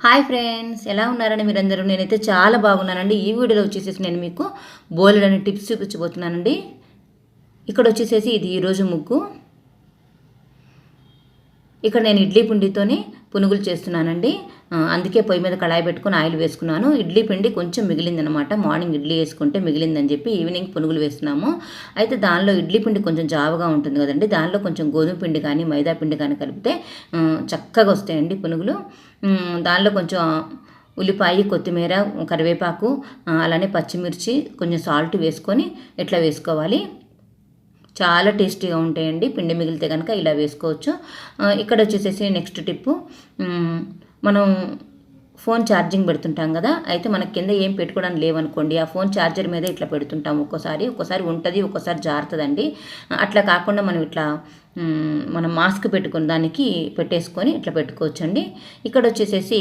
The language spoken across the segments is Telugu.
హాయ్ ఫ్రెండ్స్ ఎలా ఉన్నారని మీరందరూ? నేనైతే చాలా బాగున్నానండి. ఈ వీడియోలో వచ్చేసేసి నేను మీకు బోలెడని టిప్స్ చూపించబోతున్నానండి. ఇక్కడ వచ్చేసేసి ఇది ఈరోజు ముగ్గు. ఇక్కడ నేను ఇడ్లీ పిండితోని పునుగులు చేస్తున్నానండి. అందుకే పొయ్యి మీద కళాయి పెట్టుకొని ఆయిల్ వేసుకున్నాను. ఇడ్లీ పిండి కొంచెం మిగిలిందనమాట. మార్నింగ్ ఇడ్లీ వేసుకుంటే మిగిలిందని చెప్పి ఈవినింగ్ పునుగులు వేస్తున్నాము. అయితే దానిలో ఇడ్లీ పిండి కొంచెం జావగా ఉంటుంది కదండి. దానిలో కొంచెం గోధుమ పిండి కానీ మైదా పిండి కానీ కలిపితే చక్కగా వస్తాయండి పునుగులు. దానిలో కొంచెం ఉల్లిపాయ కొత్తిమీర కరివేపాకు అలానే పచ్చిమిర్చి కొంచెం సాల్ట్ వేసుకొని ఇట్లా వేసుకోవాలి? చాలా టేస్టీగా ఉంటాయండి. పిండి మిగిలితే కనుక ఇలా వేసుకోవచ్చు. ఇక్కడ వచ్చేసేసి నెక్స్ట్ టిప్పు. మనం ఫోన్ ఛార్జింగ్ పెడుతుంటాం కదా అయితే మనకి కింద ఏం పెట్టుకోవడానికి లేవనుకోండి ఆ ఫోన్ ఛార్జర్ మీద ఇట్లా పెడుతుంటాం ఒక్కోసారి. ఒక్కోసారి ఉంటుంది ఒక్కోసారి జారుతుందండి. అట్లా కాకుండా మనం ఇట్లా మనం మాస్క్ పెట్టుకున్న దానికి పెట్టేసుకొని ఇట్లా పెట్టుకోవచ్చండి. ఇక్కడ వచ్చేసేసి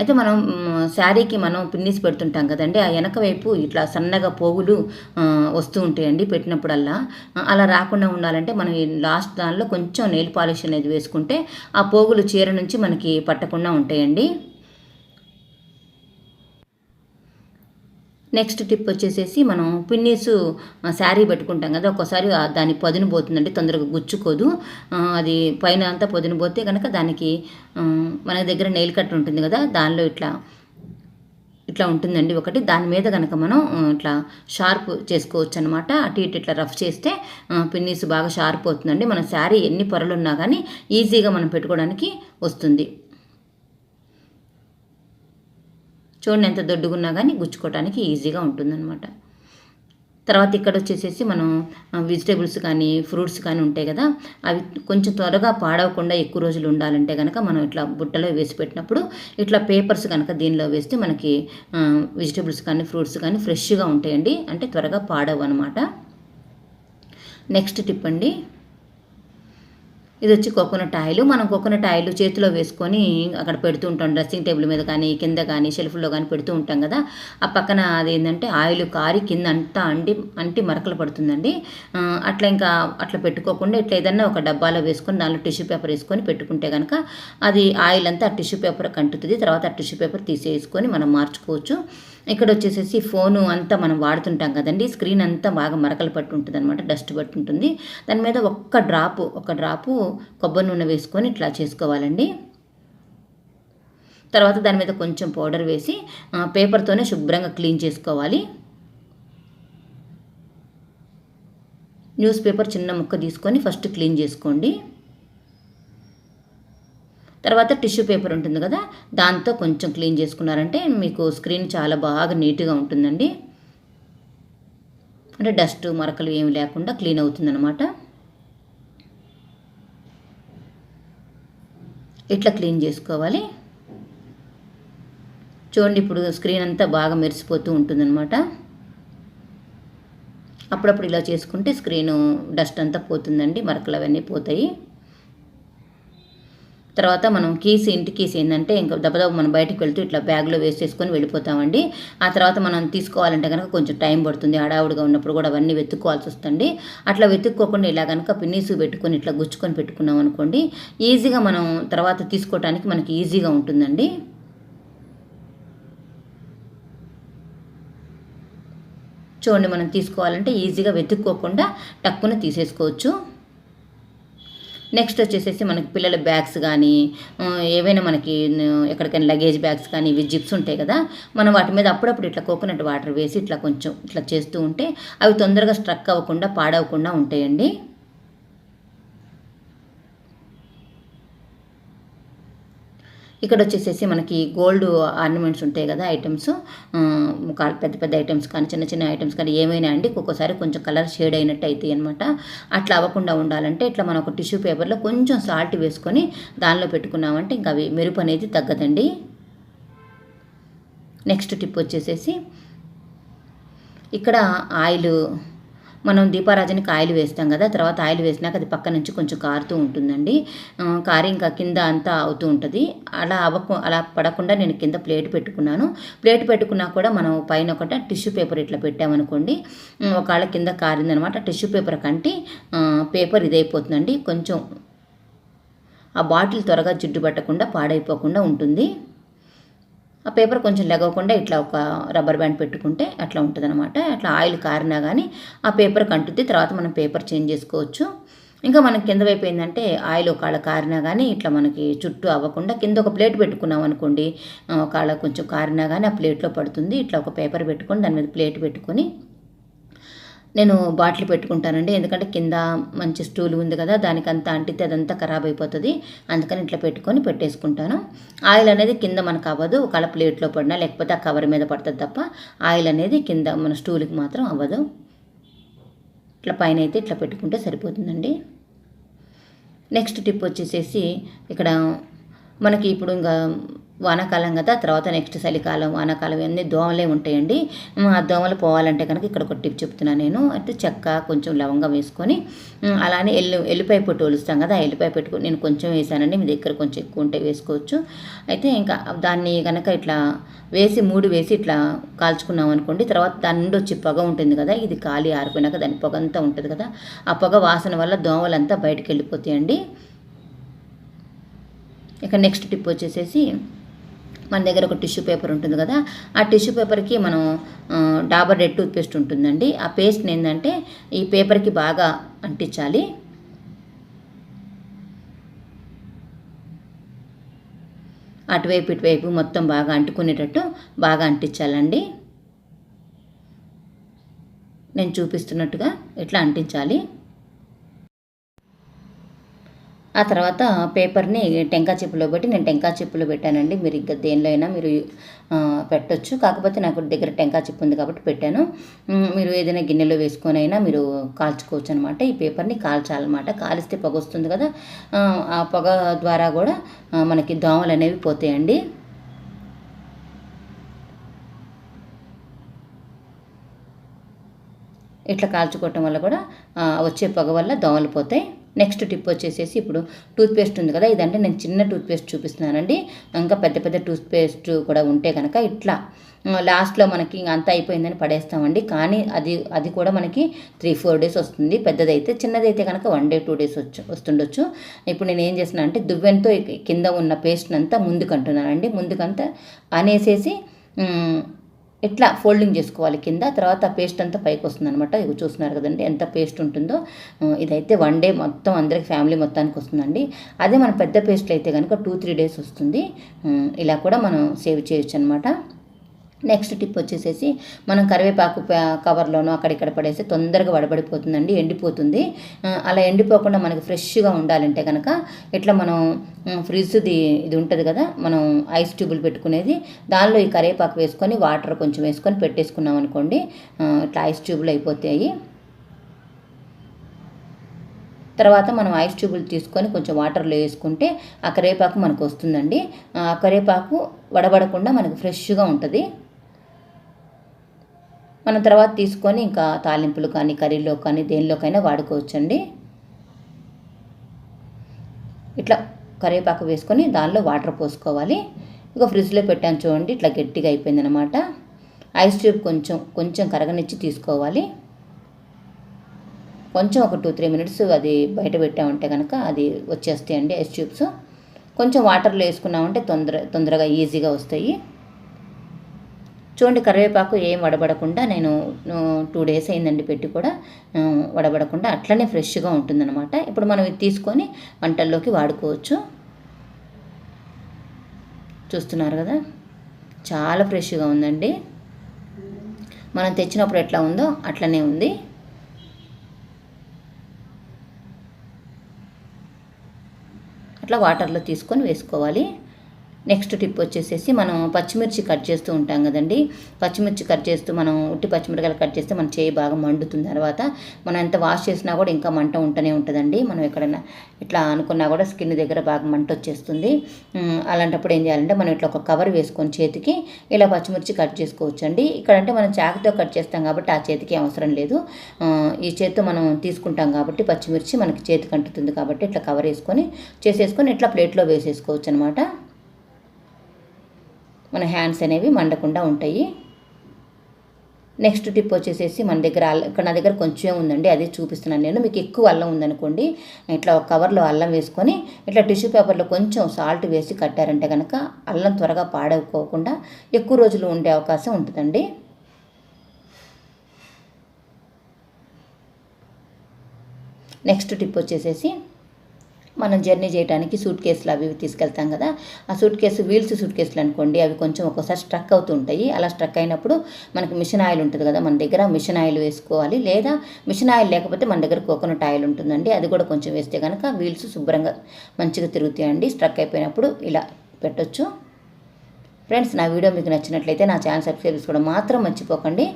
అయితే మనం శారీకి మనం పిన్నిస్ పెడుతుంటాం కదండి ఆ వెనక వైపు ఇట్లా సన్నగా పోగులు వస్తూ ఉంటాయండి పెట్టినప్పుడల్లా. అలా రాకుండా ఉండాలంటే మనం లాస్ట్ దానిలో కొంచెం నెయిల్ పాలిష్ అనేది వేసుకుంటే ఆ పోగులు చీర నుంచి మనకి పట్టకుండా ఉంటాయండి. నెక్స్ట్ టిప్ వచ్చేసేసి మనం పిన్నీసు శారీ పెట్టుకుంటాం కదా ఒక్కోసారి దాని పదును పోతుందండి తొందరగా గుచ్చుకోదు. అది పైన అంతా పదును పోతే కనుక దానికి మన దగ్గర నెయిల్ కట్ ఉంటుంది కదా దానిలో ఇట్లా ఇట్లా ఉంటుందండి ఒకటి. దాని మీద కనుక మనం ఇట్లా షార్ప్ చేసుకోవచ్చు అనమాట అటు ఇటు ఇట్లా రఫ్ చేస్తే పిన్నీసు పిన్నీస్ బాగా షార్ప్ అవుతుందండి. మన శారీ ఎన్ని పొరలు ఉన్నా కానీ ఈజీగా మనం పెట్టుకోవడానికి వస్తుంది. చూడండి ఎంత దొడ్డుగున్నా కానీ గుచ్చుకోవడానికి ఈజీగా ఉంటుందన్నమాట. తర్వాత ఇక్కడ వచ్చేసేసి మనం వెజిటేబుల్స్ కానీ ఫ్రూట్స్ కానీ ఉంటాయి కదా అవి కొంచెం త్వరగా పాడవకుండా ఎక్కువ రోజులు ఉండాలంటే కనుక మనం ఇట్లా బుట్టలో వేసి పెట్టినప్పుడు ఇట్లా పేపర్స్ కనుక దీనిలో వేస్తే మనకి వెజిటేబుల్స్ కానీ ఫ్రూట్స్ కానీ ఫ్రెష్గా ఉంటాయండి. అంటే త్వరగా పాడవు అనమాట నెక్స్ట్ టిప్ అండి ఇది వచ్చి కోకోనట్ ఆయిల్. మనం కోకోనట్ ఆయిల్ చేతిలో వేసుకొని అక్కడ పెడుతూ ఉంటాం. డ్రెస్సింగ్ టేబుల్ మీద కానీ కింద కానీ షెల్ఫ్లో కానీ పెడుతూ ఉంటాం కదా. ఆ పక్కన అది ఏంటంటే ఆయిల్ కారి కింద అంతా అండి అంటి మరకలు పడుతుందండి. అట్లా ఇంకా అట్లా పెట్టుకోకుండా ఇట్లా ఏదన్నా ఒక డబ్బాలో వేసుకొని దానిలో టిష్యూ పేపర్ వేసుకొని పెట్టుకుంటే కనుక అది ఆయిల్ అంతా ఆ టిష్యూ పేపర్ కంటుతుంది. తర్వాత ఆ టిష్యూ పేపర్ తీసేసుకొని మనం మార్చుకోవచ్చు. ఇక్కడ వచ్చేసేసి ఫోను అంతా మనం వాడుతుంటాం కదండి. స్క్రీన్ అంతా బాగా మరకలు పట్టి ఉంటుంది అనమాట డస్ట్ పట్టి ఉంటుంది దాని మీద ఒక్క డ్రాపు ఒక డ్రాపు కొబ్బరి నూనె వేసుకొని ఇట్లా చేసుకోవాలండి. తర్వాత దాని మీద కొంచెం పౌడర్ వేసి పేపర్తోనే శుభ్రంగా క్లీన్ చేసుకోవాలి. న్యూస్ పేపర్ చిన్న ముక్క తీసుకొని ఫస్ట్ క్లీన్ చేసుకోండి. తర్వాత టిష్యూ పేపర్ ఉంటుంది కదా దాంతో కొంచెం క్లీన్ చేసుకున్నారంటే మీకు స్క్రీన్ చాలా బాగా నీట్గా ఉంటుందండి. అంటే డస్ట్ మరకలు ఏమి లేకుండా క్లీన్ అవుతుందన్నమాట. ఇట్లా క్లీన్ చేసుకోవాలి. చూడండి ఇప్పుడు స్క్రీన్ అంతా బాగా మెరిసిపోతూ ఉంటుందన్నమాట. అప్పుడప్పుడు ఇలా చేసుకుంటే స్క్రీను డస్ట్ అంతా పోతుందండి మరకలు అవన్నీ పోతాయి. తర్వాత మనం కీస్ ఇంటి కీస్ ఏంటంటే ఇంకా దెబ్బదబ్బ మనం బయటకు వెళ్తూ ఇట్లా బ్యాగ్లో వేసేసుకొని వెళ్ళిపోతామండి. ఆ తర్వాత మనం తీసుకోవాలంటే కనుక కొంచెం టైం పడుతుంది. హడావుడిగా ఉన్నప్పుడు కూడా అవన్నీ వెతుక్కోవాల్సి వస్తుంది. అట్లా వెతుక్కోకుండా ఇలా కనుక పిన్నీసు పెట్టుకొని ఇట్లా గుచ్చుకొని పెట్టుకున్నాం అనుకోండి ఈజీగా మనం తర్వాత తీసుకోవడానికి మనకి ఈజీగా ఉంటుందండి. చూడండి మనం తీసుకోవాలంటే ఈజీగా వెతుక్కోకుండా టక్కున తీసేసుకోవచ్చు. నెక్స్ట్ వచ్చేసేసి మనకి పిల్లల బ్యాగ్స్ కానీ ఏవైనా మనకి ఎక్కడికైనా లగేజ్ బ్యాగ్స్ కానీ ఇవి జిప్స్ ఉంటాయి కదా మనం వాటి మీద అప్పుడప్పుడు ఇట్లా కోకోనట్ వాటర్ వేసి ఇట్లా కొంచెం ఇట్లా చేస్తూ ఉంటే అవి తొందరగా స్ట్రక్ అవ్వకుండా పాడవకుండా ఉంటాయండి. ఇక్కడ వచ్చేసేసి మనకి గోల్డ్ ఆర్నమెంట్స్ ఉంటాయి కదా ఐటమ్స్. పెద్ద పెద్ద ఐటమ్స్ కానీ చిన్న చిన్న ఐటమ్స్ కానీ ఏమైనా అండి? ఒక్కొక్కసారి కొంచెం కలర్ షేడ్ అయినట్టు అవుతాయి అనమాట అట్లా అవ్వకుండా ఉండాలంటే ఇట్లా మనం ఒక టిష్యూ పేపర్లో కొంచెం సాల్ట్ వేసుకొని దానిలో పెట్టుకున్నామంటే ఇంకా అవి మెరుపు అనేది తగ్గదండి. నెక్స్ట్ టిప్ వచ్చేసేసి ఇక్కడ ఆయిల్ మనం దీపారాజనకి ఆయిల్ వేస్తాం కదా తర్వాత ఆయిల్ వేసినాక అది పక్క నుంచి కొంచెం కారుతూ ఉంటుందండి. కారి ఇంకా కింద అంతా అవుతూ ఉంటుంది. అలా అవ్వకు అలా పడకుండా నేను కింద ప్లేట్ పెట్టుకున్నాను. ప్లేట్ పెట్టుకున్నా కూడా మనం పైన ఒకట టిష్యూ పేపర్ ఇట్లా పెట్టామనుకోండి ఒకవేళ కింద కారిందనమాట టిష్యూ పేపర్ కంటే పేపర్ ఇదైపోతుందండి. కొంచెం ఆ బాటిల్ త్వరగా జిడ్డు పట్టకుండా పాడైపోకుండా ఉంటుంది. ఆ పేపర్ కొంచెం లెగవకుండా ఇట్లా ఒక రబ్బర్ బ్యాండ్ పెట్టుకుంటే అట్లా ఉంటుంది అనమాట అట్లా ఆయిల్ కారినా కానీ ఆ పేపర్ కంటుద్ది తర్వాత మనం పేపర్ చేంజ్ చేసుకోవచ్చు. ఇంకా మనకి కింద వైపు ఏంటంటే ఆయిల్ ఒకళ్ళ కారినా కానీ ఇట్లా మనకి చుట్టూ అవ్వకుండా కింద ఒక ప్లేట్ పెట్టుకున్నాం అనుకోండి ఒకళ్ళ ఒకవేళ కొంచెం కారినా కానీ ఆ ప్లేట్లో పడుతుంది. ఇట్లా ఒక పేపర్ పెట్టుకొని దాని మీద ప్లేట్ పెట్టుకొని నేను బాటిల్ పెట్టుకుంటానండి. ఎందుకంటే కింద మంచి స్టూల్ ఉంది కదా దానికంతా అంటితే అదంతా ఖరాబ్ అయిపోతుంది. అందుకని ఇట్లా పెట్టుకొని పెట్టేసుకుంటాను. ఆయిల్ అనేది కింద మనకు అవ్వదు. ఒకవేళ ప్లేట్లో పడినా లేకపోతే ఆ కవర్ మీద పడుతుంది తప్ప ఆయిల్ అనేది కింద మన స్టూల్కి మాత్రం అవ్వదు. ఇట్లా పైన అయితే ఇట్లా పెట్టుకుంటే సరిపోతుందండి. నెక్స్ట్ టిప్ వచ్చేసేసి ఇక్కడ మనకి ఇప్పుడు ఇంకా వానాకాలం కదా తర్వాత నెక్స్ట్ చలికాలం వానాకాలం ఇవన్నీ దోమలే ఉంటాయండి. ఆ దోమలు పోవాలంటే కనుక ఇక్కడ ఒక టిప్ చెప్తున్నాను నేను. అంటే చెక్క కొంచెం లవంగం వేసుకొని అలానే ఎల్లు ఎల్లిపాయ పొట్టు ఒలుస్తాం కదా ఎల్లిపాయ పెట్టుకొని నేను కొంచెం వేసానండి. మీ దగ్గర కొంచెం ఎక్కువ ఉంటే వేసుకోవచ్చు. అయితే ఇంకా దాన్ని కనుక ఇట్లా వేసి మూడు వేసి ఇట్లా కాల్చుకున్నాం అనుకోండి తర్వాత దాని నుండి వచ్చి పొగ ఉంటుంది కదా ఇది కాలి ఆరిపోయినాక దాని పొగ అంతా ఉంటుంది కదా ఆ పొగ వాసన వల్ల దోమలంతా బయటకు వెళ్ళిపోతాయండి. ఇక నెక్స్ట్ టిప్ వచ్చేసేసి మన దగ్గర ఒక టిష్యూ పేపర్ ఉంటుంది కదా ఆ టిష్యూ పేపర్కి మనం డాబర్ రెడ్ టూత్ పేస్ట్ ఉంటుందండి. ఆ పేస్ట్ని ఏంటంటే ఈ పేపర్కి బాగా అంటించాలి. అటువైపు ఇటువైపు మొత్తం బాగా అంటుకునేటట్టు బాగా అంటించాలండి. నేను చూపిస్తున్నట్టుగా ఇట్లా అంటించాలి? ఆ తర్వాత పేపర్ని టెంకా చిప్పులో పెట్టి నేను టెంకా చిప్పులో పెట్టానండి. మీరు ఇంకా దేనిలో అయినా మీరు ఆ, పెట్టొచ్చు. కాకపోతే నాకు దగ్గర టెంకా చిప్పు ఉంది కాబట్టి పెట్టాను. మీరు ఏదైనా గిన్నెలో వేసుకొని అయినా మీరు కాల్చుకోవచ్చు అనమాట ఈ పేపర్ని కాల్చాలన్నమాట. కాలిస్తే పొగ వస్తుంది కదా ఆ, పొగ ద్వారా కూడా మనకి దోమలు అనేవి పోతాయండి. ఇట్లా కాల్చుకోవటం వల్ల కూడా వచ్చే పొగ వల్ల దోమలు పోతాయి. నెక్స్ట్ టిప్ వచ్చేసేసి ఇప్పుడు టూత్పేస్ట్ ఉంది కదా ఇదంటే నేను చిన్న టూత్పేస్ట్ చూపిస్తున్నానండి. ఇంకా పెద్ద పెద్ద టూత్పేస్ట్ కూడా ఉంటే కనుక ఇట్లా. లాస్ట్లో మనకి ఇంక అంతా అయిపోయిందని పడేస్తామండి. కానీ అది అది కూడా మనకి త్రీ ఫోర్ డేస్ వస్తుంది. పెద్దదైతే చిన్నదైతే కనుక వన్ డే టూ డేస్ వచ్చు వస్తుండొచ్చు. ఇప్పుడు నేను ఏం చేసిన అంటే దువ్వెనతో కింద ఉన్న పేస్ట్ని అంతా ముందుకు అంటున్నానండి. ముందుకంతా అనేసేసి ఇట్లా ఫోల్డింగ్ చేసుకోవాలి కింద తర్వాత పేస్ట్ అంతా పైకి వస్తుంది అనమాట ఇవి చూస్తున్నారు కదండి ఎంత పేస్ట్ ఉంటుందో. ఇదైతే వన్ డే మొత్తం అందరికి ఫ్యామిలీ మొత్తానికి వస్తుందండి. అదే మన పెద్ద పేస్ట్లు అయితే కనుక టూ త్రీ డేస్ వస్తుంది. ఇలా కూడా మనం సేవ్ చేయొచ్చు అనమాట నెక్స్ట్ టిప్ వచ్చేసేసి మనం కరివేపాకు కవర్లోనూ అక్కడిక్కడ పడేసి తొందరగా వడబడిపోతుందండి ఎండిపోతుంది. అలా ఎండిపోకుండా మనకి ఫ్రెష్గా ఉండాలంటే కనుక ఇట్లా మనం ఫ్రిడ్జ్ది ఇది ఉంటుంది కదా మనం ఐస్ ట్యూబులు పెట్టుకునేది దానిలో ఈ కరివేపాకు వేసుకొని వాటర్ కొంచెం వేసుకొని పెట్టేసుకున్నాం అనుకోండి ఇట్లా ఐస్ ట్యూబులు అయిపోతాయి. తర్వాత మనం ఐస్ ట్యూబులు తీసుకొని కొంచెం వాటర్లో వేసుకుంటే ఆ కరివేపాకు మనకు వస్తుందండి. ఆ కరివేపాకు వడబడకుండా మనకు ఫ్రెష్గా ఉంటుంది. మనం తర్వాత తీసుకొని ఇంకా తాలింపులు కానీ కర్రీలో కానీ దేనిలోకైనా వాడుకోవచ్చండి. ఇట్లా కరివేపాకు వేసుకొని దానిలో వాటర్ పోసుకోవాలి. ఇక ఫ్రిడ్జ్లో పెట్టాను చూడండి ఇట్లా గట్టిగా అయిపోయిందనమాట ఐస్ ట్యూబ్ కొంచెం కొంచెం కరగనిచ్చి తీసుకోవాలి. కొంచెం ఒక టూ త్రీ మినిట్స్ అది బయట పెట్టామంటే కనుక అది వచ్చేస్తాయండి ఐస్ ట్యూబ్స్ కొంచెం వాటర్లో వేసుకున్నామంటే తొందర తొందరగా ఈజీగా వస్తాయి. చూడండి కరివేపాకు ఏం వడబడకుండా నేను టూ డేస్ అయిందండి పెట్టి కూడా వడబడకుండా అట్లనే ఫ్రెష్గా ఉంటుందన్నమాట. ఇప్పుడు మనం ఇది తీసుకొని వంటల్లోకి వాడుకోవచ్చు. చూస్తున్నారు కదా? చాలా ఫ్రెష్గా ఉందండి. మనం తెచ్చినప్పుడు ఎట్లా ఉందో అట్లనే ఉంది. అట్లా వాటర్లో తీసుకొని వేసుకోవాలి. నెక్స్ట్ టిప్ వచ్చేసేసి మనం పచ్చిమిర్చి కట్ చేస్తూ ఉంటాం కదండి. పచ్చిమిర్చి కట్ చేస్తూ మనం ఉట్టి పచ్చిమిరకాయలు కట్ చేస్తే మన చేయి బాగా మండుతుంది తర్వాత మనం ఎంత వాష్ చేసినా కూడా ఇంకా మంట ఉంటూనే ఉంటుందండి. మనం ఎక్కడైనా ఇట్లా అనుకున్నా కూడా స్కిన్ దగ్గర బాగా మంట వచ్చేస్తుంది. అలాంటప్పుడు ఏం చేయాలంటే మనం ఇట్లా ఒక కవర్ వేసుకొని చేతికి ఇలా పచ్చిమిర్చి కట్ చేసుకోవచ్చు అండి ఇక్కడంటే మనం చాకుతో కట్ చేస్తాం కాబట్టి ఆ చేతికి అవసరం లేదు. ఈ చేతితో మనం తీసుకుంటాం కాబట్టి పచ్చిమిర్చి మనకి చేతికి అంటుతుంది కాబట్టి ఇట్లా కవర్ వేసుకొని చేసేసుకొని ఇట్లా ప్లేట్లో వేసేసుకోవచ్చు అనమాట మన హ్యాండ్స్ అనేవి మండకుండా ఉంటాయి. నెక్స్ట్ టిప్ వచ్చేసేసి మన దగ్గర అల్లం ఇక్కడ నా దగ్గర కొంచెం ఉందండి అది చూపిస్తున్నాను నేను. మీకు ఎక్కువ అల్లం ఉందనుకోండి ఇట్లా ఒక కవర్లో అల్లం వేసుకొని ఇట్లా టిష్యూ పేపర్లో కొంచెం సాల్ట్ వేసి కట్టారంటే కనుక అల్లం త్వరగా పాడైపోకుండా ఎక్కువ రోజులు ఉండే అవకాశం ఉంటుందండి. నెక్స్ట్ టిప్ వచ్చేసేసి మనం జర్నీ చేయడానికి సూట్ కేసులు అవి తీసుకెళ్తాం కదా. ఆ సూట్ కేసు వీల్స్ సూట్ కేసులు అనుకోండి అవి కొంచెం ఒక్కోసారి స్ట్రక్ అవుతుంటాయి. అలా స్ట్రక్ అయినప్పుడు మనకి మిషన్ ఆయిల్ ఉంటుంది కదా మన దగ్గర మిషన్ ఆయిల్ వేసుకోవాలి. లేదా మిషన్ ఆయిల్ లేకపోతే మన దగ్గర కోకోనట్ ఆయిల్ ఉంటుందండి. అది కూడా కొంచెం వేస్తే కనుక వీల్స్ శుభ్రంగా మంచిగా తిరుగుతాయండి. స్ట్రక్ అయిపోయినప్పుడు ఇలా పెట్టొచ్చు. ఫ్రెండ్స్ నా వీడియో మీకు నచ్చినట్లయితే నా ఛానల్ సబ్స్క్రైబ్ చేసుకోవడం మాత్రం మర్చిపోకండి.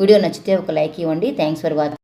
వీడియో నచ్చితే ఒక లైక్ ఇవ్వండి. Thanks for watching